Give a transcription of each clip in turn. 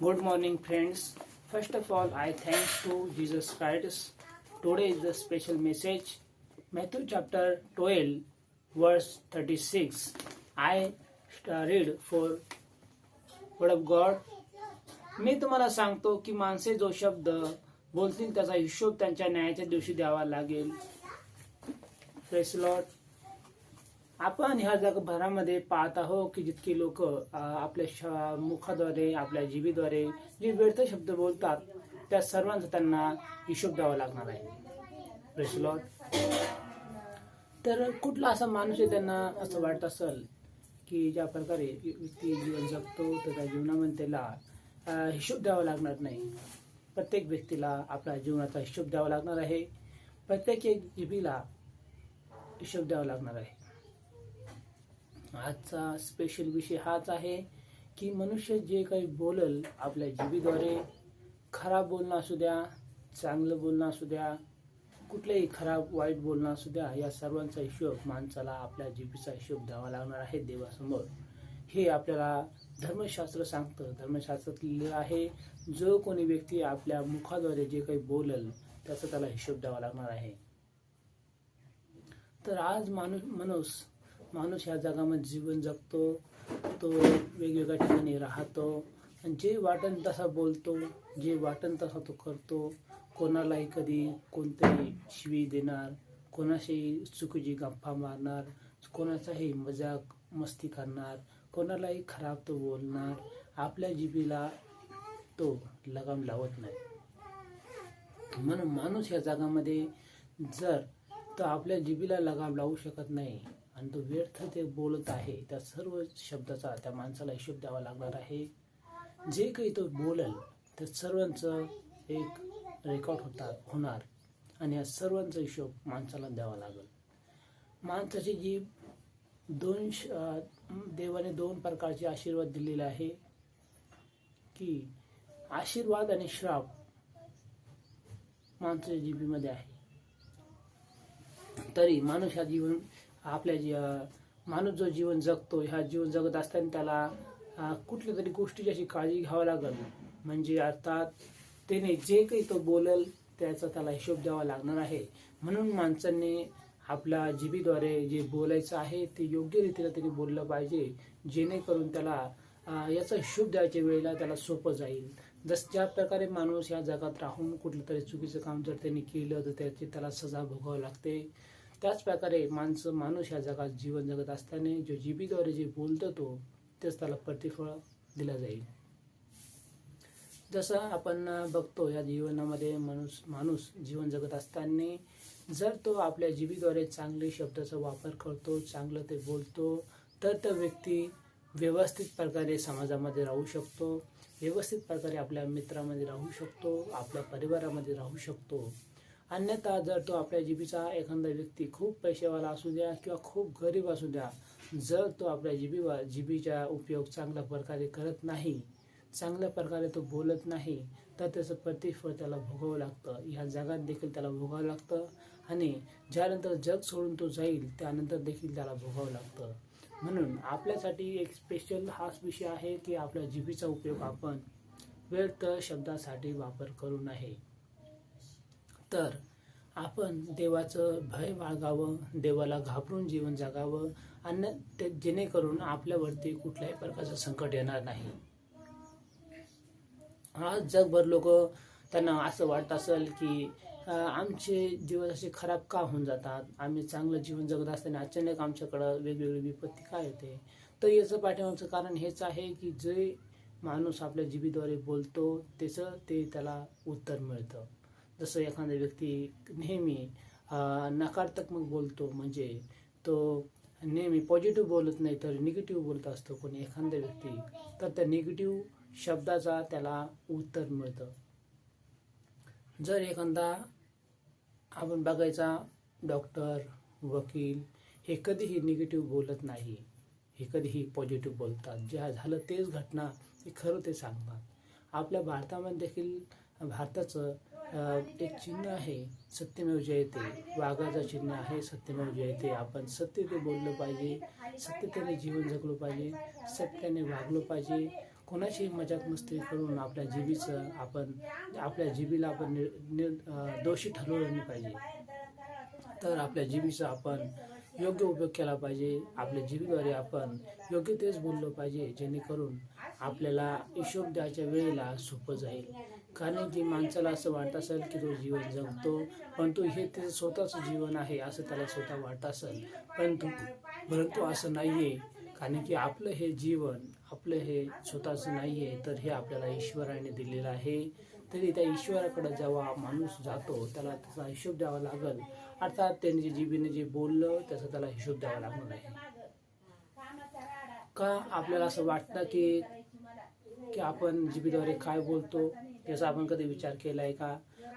Good morning, friends. First of all, I thanks to Jesus Christ. Today is the special message, Matthew chapter 12, verse 36. I read for word of God. मी तुम्हाला सांगतो की माणसे जो शब्द बोलतील त्याचा हिशोब त्यांच्या न्यायाच्या दिवशी द्यावा लागेल Praise. आपण ह्या जगभरामध्ये पाहत आहोत की जितकी लोक आपल्या श- मुखाद्वारे आपल्या जीबीद्वारे जे व्यर्थ शब्द बोलतात त्या सर्वांचा त्यांना हिशोब द्यावा लागणार आहे. तर कुठला असा माणूस आहे त्यांना असं वाटत असेल की ज्या प्रकारे व्यक्ती जीवन जगतो तर त्या जीवनामध्ये त्याला हिशोब द्यावा लागणार नाही. प्रत्येक व्यक्तीला आपल्या जीवनाचा हिशोब द्यावा लागणार आहे. प्रत्येक एक जीबीला हिशोब द्यावा लागणार आहे. आजचा स्पेशल विषय हाच आहे की मनुष्य जे काही बोलल आपल्या जीबीद्वारे खराब बोलणं असू द्या चांगलं बोलणं असू द्या कुठलंही खराब वाईट बोलणं असू द्या या सर्वांचा हिशोब माणसाला आपल्या जीबीचा हिशोब द्यावा लागणार आहे देवासमोर. हे आपल्याला धर्मशास्त्र सांगतं. धर्मशास्त्रात लिहिलेलं आहे जो कोणी व्यक्ती आपल्या मुखाद्वारे जे काही बोलल त्याचा त्याला हिशोब द्यावा लागणार आहे. तर आज माणूस माणूस माणूस ह्या जगामध्ये जीवन जगतो तो वेगवेगळ्या ठिकाणी राहतो. आणि जे वाटन तसा बोलतो जे वाटन तसा तो करतो कोणालाही कधी कोणतंही शिवी देणार कोणाशी चुकीची गप्पा मारणार कोणाचाही मजाक मस्ती करणार कोणालाही खराब तो बोलणार आपल्या जिबीला तो लगाम लावत नाही. म्हणून माणूस या जगामध्ये जर तो आपल्या जिबीला लगाम लावू शकत नाही आणि तो व्यर्थ ते बोलत आहे त्या सर्व शब्दाचा त्या माणसाला हिशोब द्यावा लागणार आहे. जे काही तो बोलल त्या सर्वांचं एक रेकॉर्ड होता होणार. आणि या सर्वांचा हिशोब माणसाला द्यावा लागेल. माणसाची जी दोन श- देवाने दोन प्रकारचे आशीर्वाद दिलेले आहे की आशीर्वाद आणि श्राप माणसाच्या जीबीमध्ये आहे. तरी माणूस हा जीवन आपल्या जी माणूस जो जीवन जगतो ह्या जीवन जगत असताना त्याला कुठल्या तरी गोष्टीची अशी काळजी घ्यावं लागेल. म्हणजे अर्थात त्याने जे काही तो बोलल त्याचा त्याला हिशोब द्यावा लागणार आहे. म्हणून माणसांनी आपल्या जीबीद्वारे जे बोलायचं आहे ते योग्य रीतीला तरी बोललं पाहिजे. जेणेकरून त्याला याचा हिशोब द्यायच्या वेळेला त्याला सोपं जाईल. जस ज्या प्रकारे माणूस या जगात राहून कुठलं तरी चुकीचं काम जर त्यांनी केलं तर त्याची त्याला सजा भोगावं लागते. त्याच प्रकारे माणसं माणूस या जगात जीवन जगत असताना जो जीबीद्वारे जे बोलतो तो तेच त्याला प्रतिफळ दिलं जाईल. जसं आपण बघतो या जीवनामध्ये माणूस माणूस जीवन जगत असताना जर तो आपल्या जीबीद्वारे चांगले शब्दाचा वापर करतो चांगलं ते बोलतो तर तो व्यक्ती व्यवस्थित प्रकारे समाजामध्ये राहू शकतो व्यवस्थित प्रकारे आपल्या मित्रामध्ये राहू शकतो आपल्या परिवारामध्ये राहू शकतो. अन्यथा जर तो आपल्या जिबीचा एखादा व्यक्ती खूप पैसेवाला असू द्या किंवा खूप गरीब असू द्या जर तो आपल्या जिबीवा जिबीचा उपयोग चांगल्या प्रकारे करत नाही चांगल्या प्रकारे तो बोलत नाही तर त्याचं प्रतिफळ त्याला भोगावं लागतं. ह्या जगात देखील त्याला भोगावं लागतं आणि ज्यानंतर जग सोडून तो जाईल त्यानंतर देखील त्याला भोगावं लागतं. म्हणून आपल्यासाठी एक स्पेशल हाच विषय आहे की आपल्या जीबीचा उपयोग आपण व्यर्थ शब्दासाठी वापर करू नये. तर आपण देवाचं भय बाळगावं देवाला घाबरून जीवन जगावं आणि ते जेणेकरून आपल्यावरती कुठल्याही प्रकारचं संकट येणार नाही. आज जगभर लोक त्यांना असं वाटत असेल की आमचे दिवस असे खराब का होऊन जातात? आम्ही चांगलं जीवन जगत असताना अचानक आमच्याकडं वेगवेगळी विपत्ती काय येते? तर याचं पाठिंबाचं कारण हेच आहे की जे माणूस आपल्या जीबीद्वारे बोलतो त्याचं ते त्याला उत्तर मिळतं. जसं एखादा व्यक्ती नेहमी नकारात्मक बोलतो म्हणजे तो नेहमी पॉझिटिव्ह बोलत नाही तर निगेटिव्ह बोलत असतो कोणी एखादा व्यक्ती तर त्या निगेटिव्ह शब्दाचा त्याला उत्तर मिळतं. जर एखादा आपण बघायचा डॉक्टर वकील हे कधीही निगेटिव्ह बोलत नाही हे कधीही पॉझिटिव्ह बोलतात. जे झालं तेच घटना हे खरं ते सांगतात. आपल्या भारतामध्ये देखील भारताचं एक चिन्ह आहे सत्यमेव जयते. वाघाचं चिन्ह आहे सत्यमेव जयते. आपण सत्यते बोललं पाहिजे सत्यतेने जीवन जगलं पाहिजे सत्याने वागलं पाहिजे. कोणाची मजाक मस्ती करून आपल्या जीबीचं आपण आपल्या जीबीला आपण नि, नि, दोषी ठरवलं नाही पाहिजे. तर आपल्या जीबीचा आपण योग्य उपयोग केला पाहिजे. आपल्या जीबीद्वारे आपण योग्य तेच बोललो पाहिजे जेणेकरून आपल्याला हिशोब द्यायच्या वेळेला सोपं जाईल. कारण की माणसाला असं वाटत असेल की तो जीवन जगतो परंतु हे त्याचं स्वतःचं जीवन आहे असं त्याला स्वतः वाटत असेल. परंतु परंतु असं नाहीये. कारण की आपलं हे जीवन आपलं हे स्वतःचं नाहीये तर हे आपल्याला ईश्वराने दिलेलं आहे. तरी त्या ईश्वराकडे जेव्हा माणूस जातो त्याला त्याचा हिशोब द्यावा लागल. अर्थात त्यांनी जे जीबीने जे बोललं त्याचा त्याला हिशोब द्यावा लागणार आहे. का आपल्याला असं वाटतं की की आपण जीबीद्वारे काय बोलतो? याचा आपण कधी विचार केला आहे का?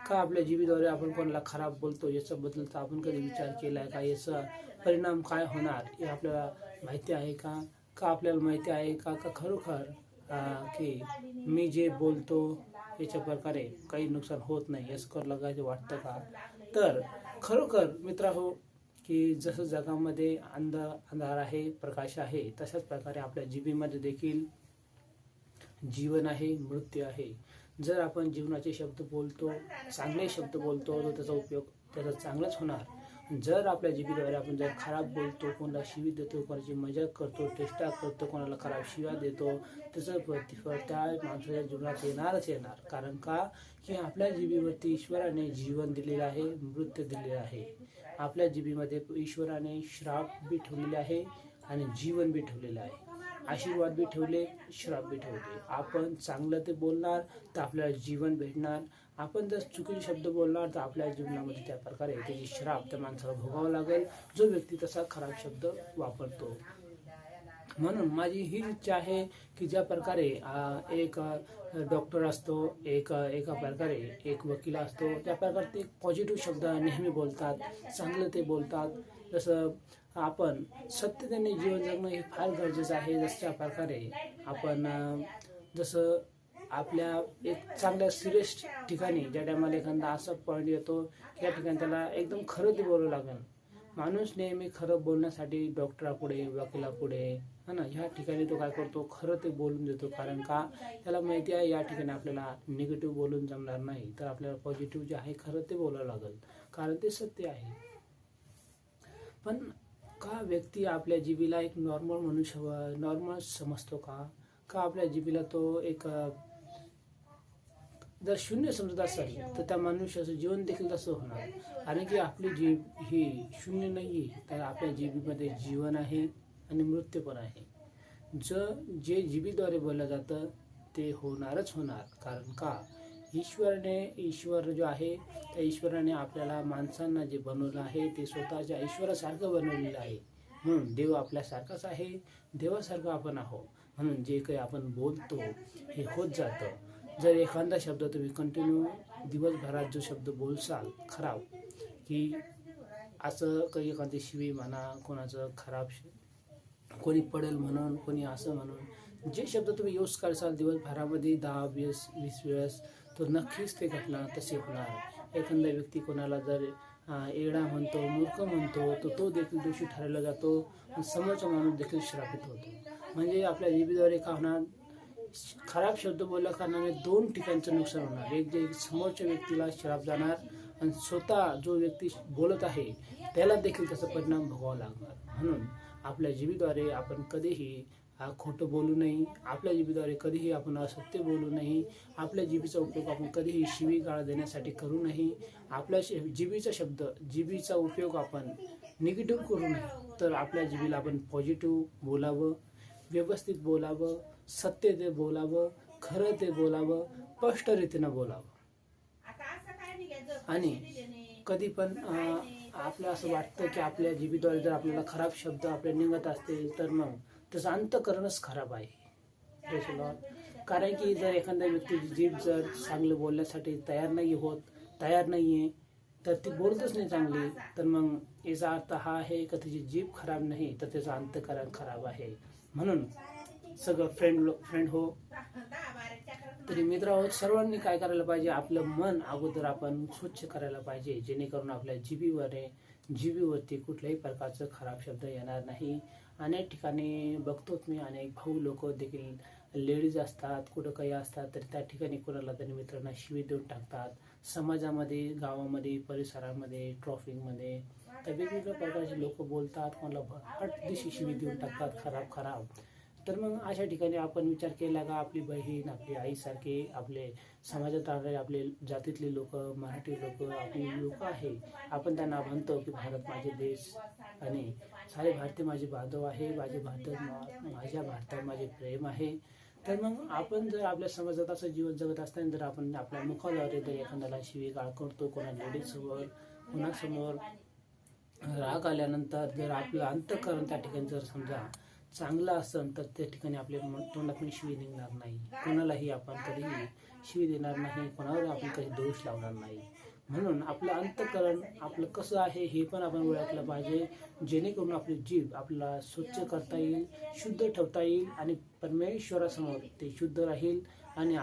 का आपल्या जीबीद्वारे आपण कोणाला खराब बोलतो याच्याबद्दलचा आपण कधी विचार केला आहे का? याचा परिणाम काय होणार हे आपल्याला माहिती आहे का? का आपल्याला माहिती आहे का? का खरोखर की मी जे बोलतो याच्या प्रकारे काही नुकसान होत नाही याच कर लागायचं वाटतं का? तर खरोखर मित्र हो की जसं जगामध्ये अंध अंधार आहे प्रकाश आहे तशाच प्रकारे आपल्या जीबीमध्ये देखील जीवन आहे मृत्यू आहे. जर आपण जीवनाचे शब्द बोलतो चांगले शब्द बोलतो तर त्याचा उपयोग त्याचा चांगलाच होणार. जर आपल्या जीविकेवर आपण जर खराब बोलतो कोणाला शिवी देतो कोणाची मजाक करतो चेष्टा करतो कोणाला खराब शिव्या देतो त्याचं प्रतिफळ त्या माणसाच्या जीवनात येणारच येणार. कारण का? की आपल्या जीबीवरती ईश्वराने जीवन दिलेलं आहे मृत्यू दिलेलं आहे. आपल्या जीबीमध्ये ईश्वराने श्राप बी ठेवलेले आहे आणि जीवन बी ठेवलेलं आहे. आशीर्वाद बी ठेवले श्राप बी ठेवले. आपण चांगलं ते बोलणार तर आपल्याला जीवन भेटणार. आपण जर चुकीचे शब्द बोलणार तर आपल्या जीवनामध्ये त्या प्रकारे त्याची श्राप त्या माणसाला भोगावा लागेल. जो व्यक्ती तसा खराब शब्द वापरतो. म्हणून माझी ही इच्छा आहे की ज्या प्रकारे एक डॉक्टर असतो एक एका प्रकारे एक वकील असतो त्या प्रकारे ते पॉझिटिव्ह शब्द नेहमी बोलतात चांगलं ते बोलतात. जसं आपण सत्यतेने जीवन जगणं हे फार गरजेचं आहे जशा प्रकारे आपण जसं आपल्या एक चांगल्या सिरियस ठिकाणी ज्या टायमाला एखादा असा पॉईंट येतो त्या ठिकाणी त्याला एकदम खरं ते बोलावं लागेल. माणूस नेहमी खरं बोलण्यासाठी डॉक्टरापुढे वकिलापुढे है ना? ह्या ठिकाणी तो काय करतो? खरं ते बोलून देतो. कारण का? त्याला माहिती आहे या ठिकाणी आपल्याला निगेटिव्ह बोलून जमणार नाही. तर आपल्याला पॉझिटिव्ह जे आहे खरं ते बोलावं लागेल. कारण ते सत्य आहे. पण का व्यक्ती आपल्या जीबीला एक नॉर्मल मनुष्य नॉर्मल समजतो का? का आपल्या जीबीला तो एक जर शून्य समजत असेल तर त्या मनुष्याचं जीवन देखील तसं होणार. कारण की आपली जीभ ही शून्य नाही तर आपल्या जीबीमध्ये जीवन आहे आणि मृत्यू पण आहे. ज जे जीबीद्वारे बोललं जातं ते होणारच होणार. कारण का? ईश्वरने ईश्वर जो आहे त्या ईश्वराने आपल्याला माणसांना जे बनवलं आहे ते स्वतःच्या ईश्वरासारखं बनवलेलं आहे. म्हणून देव आपल्यासारखाच आहे देवासारखं आपण आहो म्हणून जे काही आपण बोलतो हे होत जातं. जर एखादा शब्द तुम्ही कंटिन्यू दिवसभरात जो शब्द बोलसाल खराब की असं काही एखादी शिवी म्हणा कोणाचं खराब कोणी पडेल म्हणून कोणी असं म्हणून जे शब्द तुम्ही यूज करसाल दिवसभरामध्ये दहा वीस वीस वेळेस तर नक्कीच ते घटना तशी होणार. एखादा व्यक्ती कोणाला जर एडा येडा म्हणतो मूर्ख म्हणतो तर तो देखील दोषी ठरवला जातो आणि समोरचा माणूस देखील श्रापित होतो. म्हणजे आपल्या जीबीद्वारे का होणार खराब शब्द बोलल्या कारणाने दोन ठिकाणचं नुकसान होणार. एक जे समोरच्या व्यक्तीला श्राप जाणार आणि स्वतः जो व्यक्ती बोलत आहे त्याला देखील त्याचा परिणाम भोगावा लागणार. म्हणून आपल्या जीबीद्वारे आपण कधीही खोटं बोलू नये. आपल्या जीबीद्वारे कधीही आपण असत्य बोलू नये. आपल्या जीबीचा उपयोग आपण कधीही शिवी गाळ देण्यासाठी करू नये. आपल्या श- जीबीचा शब्द जीबीचा उपयोग आपण निगेटिव्ह करू नये. तर आपल्या जीबीला आपण पॉझिटिव्ह बोलावं व्यवस्थित बोलावं सत्य ते बोलावं खरं ते बोलावं स्पष्ट रीतीनं बोलावं आणि कधी पण अं, आपलं असं वाटतं की आपल्या जीबीद्वारे जर आपल्याला खराब शब्द आपले निघत असतील तर मग त्याचं अंतकरणच खराब आहे. कारण की जर एखाद्या व्यक्ती जीभ जर चांगलं बोलण्यासाठी तयार नाही होत तयार नाही आहे तर ती बोलतच नाही चांगली. तर मग याचा अर्थ हा आहे का त्याची जीभ खराब नाही तर त्याचं अंतकरण खराब आहे. म्हणून सगळं फ्रेंड फ्रेंड हो. तरी मित्र आहोत सर्वांनी काय करायला पाहिजे? आपलं मन अगोदर आपण स्वच्छ करायला पाहिजे. जेणेकरून आपल्या जीबीवर जीबीवरती कुठल्याही प्रकारचं खराब शब्द येणार नाही. अनेक ठिकाणी बघतोच मी. अनेक भाऊ लोक देखील लेडीज असतात कुठं काही असतात तर त्या ठिकाणी कोणाला तरी मित्रांना शिवी देऊन टाकतात. समाजामध्ये गावामध्ये परिसरामध्ये ट्रॉफिकमध्ये तर वेगवेगळ्या प्रकारचे लोक बोलतात कोणाला हट दिशी शिवी देऊन टाकतात खराब खराब. तर मग अशा ठिकाणी आपण विचार केला का आपली बहीण आपली आईसारखे आपले समाजात राहणारे आपले जातीतले लोक मराठी लोक आपली लोक आहे. आपण त्यांना म्हणतो की भारत माझे देश आणि सारे भारतीय माझे बांधव आहे माझे भारतात मा- माझ्या भारतात माझे प्रेम आहे. तर मग आपण जर आपल्या समाजात असं जीवन जगत असताना जर आपण आपल्या मुखावर जर एखाद्याला शिवीगाळ करतो कोणा लेडीजसमोर कोणासमोर राग आल्यानंतर जर आपलं अंतकरण त्या ठिकाणी जर समजा चांगलं असेल तर त्या ठिकाणी आपल्या मन- तोंडातून शिवी निघणार नाही. कोणालाही आपण कधीही शिवी देणार नाही कोणावर आपण कधी दोष लावणार नाही. म्हणून आपलं अंतकरण आपलं कसं आहे हे पण आपण ओळखलं पाहिजे. जेणेकरून आपली जीभ आपल्याला स्वच्छ करता येईल शुद्ध ठेवता येईल आणि परमेश्वरासमोर ते शुद्ध राहील आणि